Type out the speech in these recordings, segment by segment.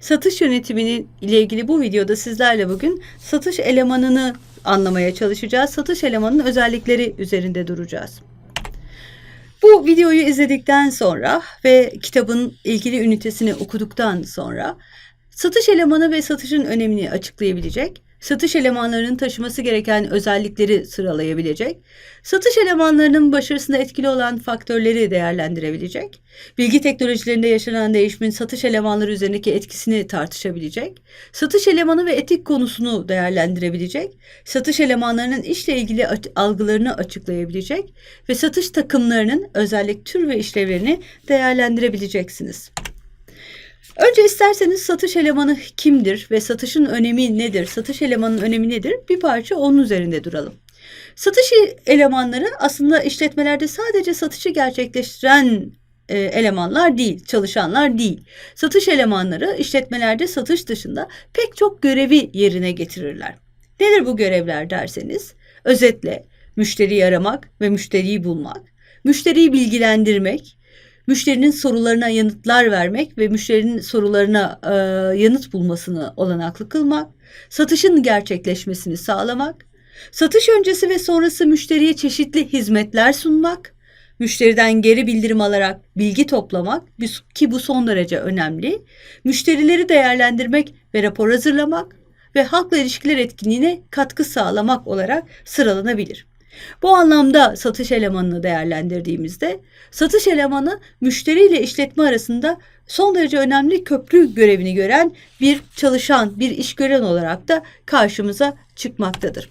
Satış yönetiminin ile ilgili bu videoda sizlerle bugün satış elemanını anlamaya çalışacağız. Satış elemanının özellikleri üzerinde duracağız. Bu videoyu izledikten sonra ve kitabın ilgili ünitesini okuduktan sonra satış elemanı ve satışın önemini açıklayabilecek, satış elemanlarının taşıması gereken özellikleri sıralayabilecek, satış elemanlarının başarısında etkili olan faktörleri değerlendirebilecek, bilgi teknolojilerinde yaşanan değişimin satış elemanları üzerindeki etkisini tartışabilecek, satış elemanı ve etik konusunu değerlendirebilecek, satış elemanlarının işle ilgili algılarını açıklayabilecek ve satış takımlarının özellik tür ve işlevlerini değerlendirebileceksiniz. Önce isterseniz satış elemanı kimdir ve satışın önemi nedir? Satış elemanının önemi nedir? Bir parça onun üzerinde duralım. Satış elemanları aslında işletmelerde sadece satışı gerçekleştiren e, elemanlar değil, çalışanlar değil. Satış elemanları işletmelerde satış dışında pek çok görevi yerine getirirler. Nedir bu görevler derseniz? Özetle müşteriyi aramak ve müşteriyi bulmak, müşteriyi bilgilendirmek, müşterinin sorularına yanıtlar vermek ve müşterinin sorularına e, yanıt bulmasını olanaklı kılmak, satışın gerçekleşmesini sağlamak, satış öncesi ve sonrası müşteriye çeşitli hizmetler sunmak, müşteriden geri bildirim alarak bilgi toplamak ki bu son derece önemli, müşterileri değerlendirmek ve rapor hazırlamak ve halkla ilişkiler etkinliğine katkı sağlamak olarak sıralanabilir. Bu anlamda satış elemanını değerlendirdiğimizde satış elemanı müşteri ile işletme arasında son derece önemli köprü görevini gören bir çalışan, bir işgören olarak da karşımıza çıkmaktadır.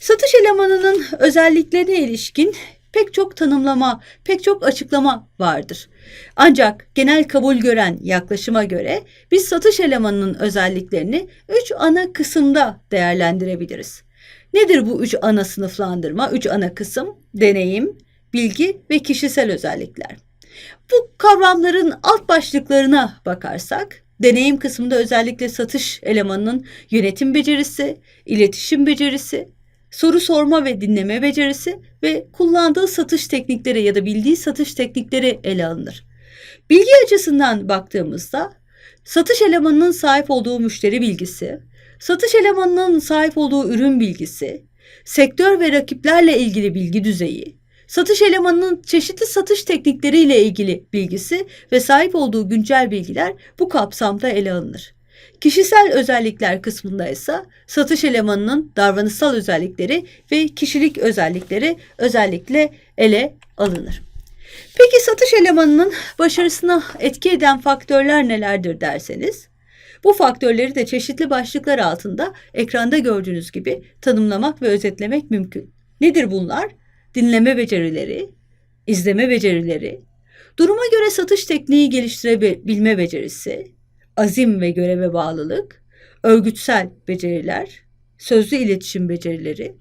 Satış elemanının özelliklerine ilişkin pek çok tanımlama, pek çok açıklama vardır. Ancak genel kabul gören yaklaşıma göre biz satış elemanının özelliklerini üç ana kısımda değerlendirebiliriz. Nedir bu üç ana sınıflandırma, üç ana kısım? Deneyim, bilgi ve kişisel özellikler. Bu kavramların alt başlıklarına bakarsak, deneyim kısmında özellikle satış elemanının yönetim becerisi, iletişim becerisi, soru sorma ve dinleme becerisi ve kullandığı satış teknikleri ya da bildiği satış teknikleri ele alınır. Bilgi açısından baktığımızda satış elemanının sahip olduğu müşteri bilgisi, satış elemanının sahip olduğu ürün bilgisi, sektör ve rakiplerle ilgili bilgi düzeyi, satış elemanının çeşitli satış teknikleriyle ilgili bilgisi ve sahip olduğu güncel bilgiler bu kapsamda ele alınır. Kişisel özellikler kısmında ise satış elemanının davranışsal özellikleri ve kişilik özellikleri özellikle ele alınır. Peki satış elemanının başarısına etki eden faktörler nelerdir derseniz? Bu faktörleri de çeşitli başlıklar altında ekranda gördüğünüz gibi tanımlamak ve özetlemek mümkün. Nedir bunlar? Dinleme becerileri, izleme becerileri, duruma göre satış tekniği geliştirebilme becerisi, azim ve göreve bağlılık, örgütsel beceriler, sözlü iletişim becerileri,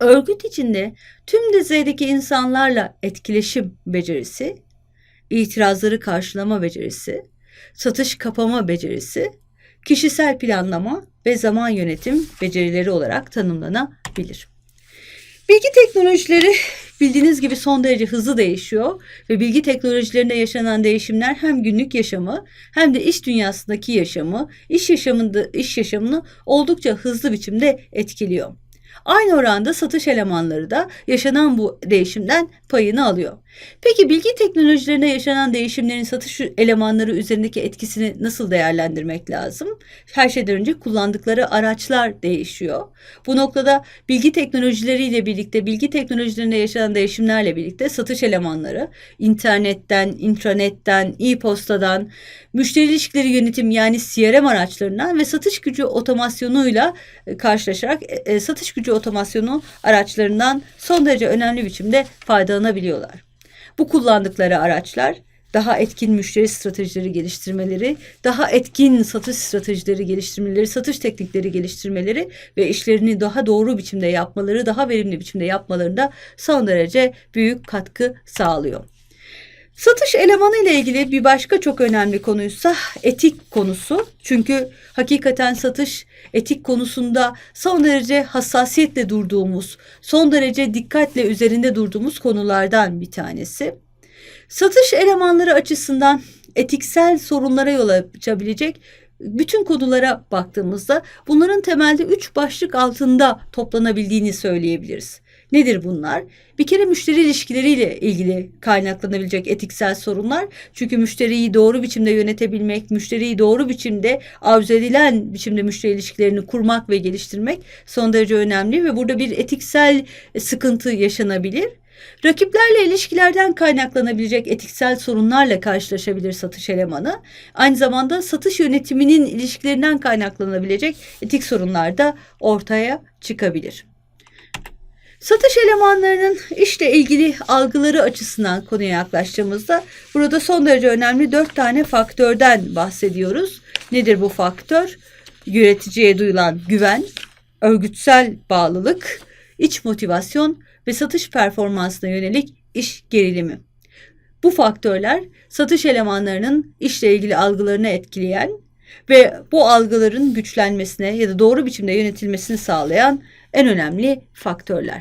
örgüt içinde tüm düzeydeki insanlarla etkileşim becerisi, itirazları karşılama becerisi, satış kapama becerisi, kişisel planlama ve zaman yönetim becerileri olarak tanımlanabilir. Bilgi teknolojileri bildiğiniz gibi son derece hızlı değişiyor ve bilgi teknolojilerinde yaşanan değişimler hem günlük yaşamı hem de iş dünyasındaki yaşamı, iş yaşamında iş yaşamını oldukça hızlı biçimde etkiliyor. Aynı oranda satış elemanları da yaşanan bu değişimden payını alıyor. Peki bilgi teknolojilerine yaşanan değişimlerin satış elemanları üzerindeki etkisini nasıl değerlendirmek lazım? Her şeyden önce kullandıkları araçlar değişiyor. Bu noktada bilgi teknolojileriyle birlikte, bilgi teknolojilerinde yaşanan değişimlerle birlikte satış elemanları internetten, intranetten, e-postadan, müşteri ilişkileri yönetim yani CRM araçlarından ve satış gücü otomasyonuyla karşılaşarak e, e, satış gücü otomasyonu araçlarından son derece önemli biçimde faydalanabiliyorlar. Bu kullandıkları araçlar daha etkin müşteri stratejileri geliştirmeleri, daha etkin satış stratejileri geliştirmeleri, satış teknikleri geliştirmeleri ve işlerini daha doğru biçimde yapmaları, daha verimli biçimde yapmalarında son derece büyük katkı sağlıyor. Satış elemanı ile ilgili bir başka çok önemli konuysa etik konusu. Çünkü hakikaten satış etik konusunda son derece hassasiyetle durduğumuz, son derece dikkatle üzerinde durduğumuz konulardan bir tanesi. Satış elemanları açısından etiksel sorunlara yol açabilecek bütün konulara baktığımızda bunların temelde üç başlık altında toplanabildiğini söyleyebiliriz. Nedir bunlar? Bir kere müşteri ilişkileriyle ilgili kaynaklanabilecek etiksel sorunlar. Çünkü müşteriyi doğru biçimde yönetebilmek, müşteriyi doğru biçimde arzu edilen biçimde müşteri ilişkilerini kurmak ve geliştirmek son derece önemli ve burada bir etiksel sıkıntı yaşanabilir. Rakiplerle ilişkilerden kaynaklanabilecek etiksel sorunlarla karşılaşabilir satış elemanı. Aynı zamanda satış yönetiminin ilişkilerinden kaynaklanabilecek etik sorunlar da ortaya çıkabilir. Satış elemanlarının işle ilgili algıları açısından konuya yaklaştığımızda burada son derece önemli dört tane faktörden bahsediyoruz. Nedir bu faktör? Yöneticiye duyulan güven, örgütsel bağlılık, iç motivasyon ve satış performansına yönelik iş gerilimi. Bu faktörler satış elemanlarının işle ilgili algılarını etkileyen ve bu algıların güçlenmesine ya da doğru biçimde yönetilmesini sağlayan en önemli faktörler.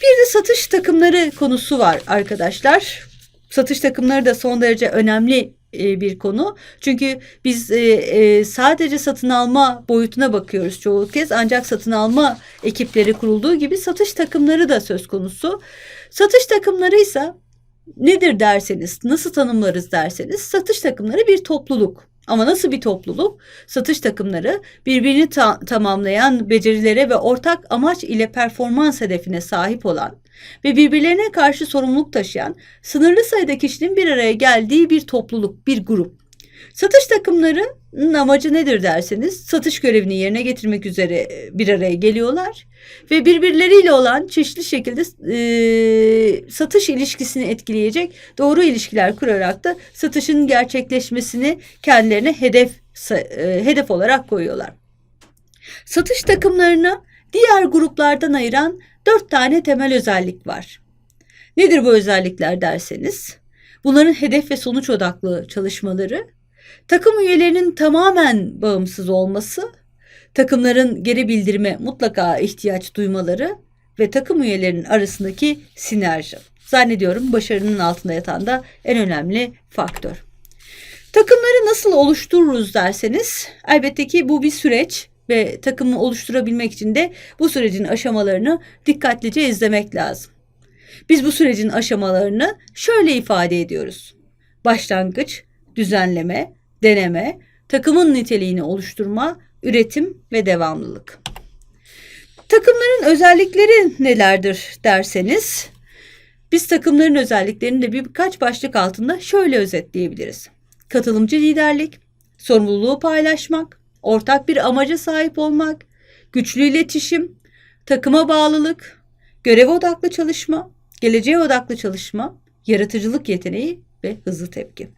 Bir de satış takımları konusu var arkadaşlar. Satış takımları da son derece önemli e, bir konu. Çünkü biz e, e, sadece satın alma boyutuna bakıyoruz çoğu kez. Ancak satın alma ekipleri kurulduğu gibi satış takımları da söz konusu. Satış takımları ise nedir derseniz, nasıl tanımlarız derseniz satış takımları bir topluluk. Ama nasıl bir topluluk? Satış takımları birbirini ta- tamamlayan becerilere ve ortak amaç ile performans hedefine sahip olan ve birbirlerine karşı sorumluluk taşıyan sınırlı sayıda kişinin bir araya geldiği bir topluluk, bir grup. Satış takımlarının amacı nedir derseniz satış görevini yerine getirmek üzere e, bir araya geliyorlar ve birbirleriyle olan çeşitli şekilde e, satış ilişkisini etkileyecek doğru ilişkiler kurarak da satışın gerçekleşmesini kendilerine hedef e, hedef olarak koyuyorlar. Satış takımlarını diğer gruplardan ayıran dört tane temel özellik var. Nedir bu özellikler derseniz? Bunların hedef ve sonuç odaklı çalışmaları, takım üyelerinin tamamen bağımsız olması, takımların geri bildirime mutlaka ihtiyaç duymaları ve takım üyelerinin arasındaki sinerji. Zannediyorum başarının altında yatan da en önemli faktör. Takımları nasıl oluştururuz derseniz elbette ki bu bir süreç ve takımı oluşturabilmek için de bu sürecin aşamalarını dikkatlice izlemek lazım. Biz bu sürecin aşamalarını şöyle ifade ediyoruz. Başlangıç, düzenleme, deneme, takımın niteliğini oluşturma, üretim ve devamlılık. Takımların özellikleri nelerdir derseniz, biz takımların özelliklerini de birkaç başlık altında şöyle özetleyebiliriz. Katılımcı liderlik, sorumluluğu paylaşmak, ortak bir amaca sahip olmak, güçlü iletişim, takıma bağlılık, görev odaklı çalışma, geleceğe odaklı çalışma, yaratıcılık yeteneği ve hızlı tepki.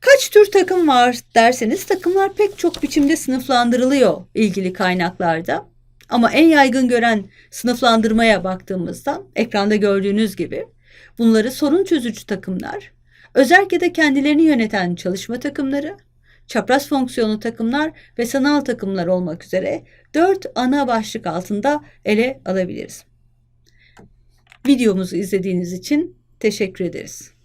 Kaç tür takım var derseniz takımlar pek çok biçimde sınıflandırılıyor ilgili kaynaklarda. Ama en yaygın gören sınıflandırmaya baktığımızda ekranda gördüğünüz gibi bunları sorun çözücü takımlar, da kendilerini yöneten çalışma takımları, çapraz fonksiyonlu takımlar ve sanal takımlar olmak üzere dört ana başlık altında ele alabiliriz. Videomuzu izlediğiniz için teşekkür ederiz.